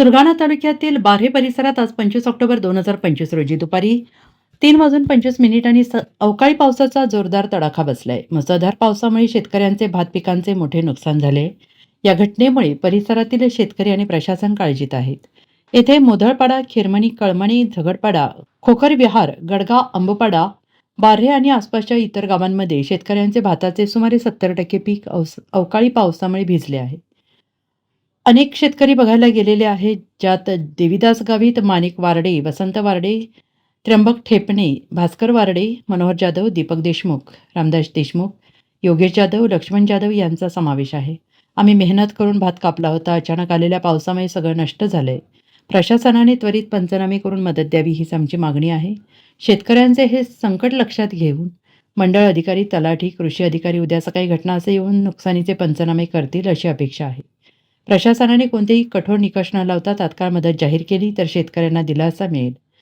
सुरगाणा तालुक्यातील बारे परिसरात आज पंचवीस ऑक्टोबर दोन हजार पंचवीस रोजी दुपारी तीन वाजून पंचवीस मिनिटांनी स अवकाळी पावसाचा जोरदार तडाखा बसलाय. मुसळधार पावसामुळे शेतकऱ्यांचे भात पिकांचे मोठे नुकसान झाले. या घटनेमुळे परिसरातील शेतकरी आणि प्रशासन काळजीत आहेत. येथे मोधळपाडा खिरमणी कळमणी झगडपाडा खोकर विहार गडगाव अंबपाडा बार्हे आणि आसपासच्या इतर गावांमध्ये शेतकऱ्यांचे भाताचे सुमारे सत्तर टक्के पीक अवस अवकाळी पावसामुळे भिजले आहे. अनेक शेतकरी बघायला गेलेले आहेत ज्यात देवीदास गावित माणिक वारडे वसंत वारडे त्र्यंबक ठेपणे भास्कर वारडे मनोहर जाधव दीपक देशमुख रामदास देशमुख योगेश जाधव लक्ष्मण जाधव यांचा समावेश आहे. आम्ही मेहनत करून भात कापला होता अचानक आलेल्या पावसामुळे सगळं नष्ट झालंय. प्रशासनाने त्वरित पंचनामे करून मदत द्यावी हीच आमची मागणी आहे. शेतकऱ्यांचे हे संकट लक्षात घेऊन मंडळ अधिकारी तलाठी कृषी अधिकारी उद्या सकाळी घटना असे येऊन नुकसानीचे पंचनामे करतील अशी अपेक्षा आहे. प्रशासनाने कोणतेही कठोर निकष न लावता तात्काळ मदत जाहीर केली तर शेतकऱ्यांना दिलासा मिळेल.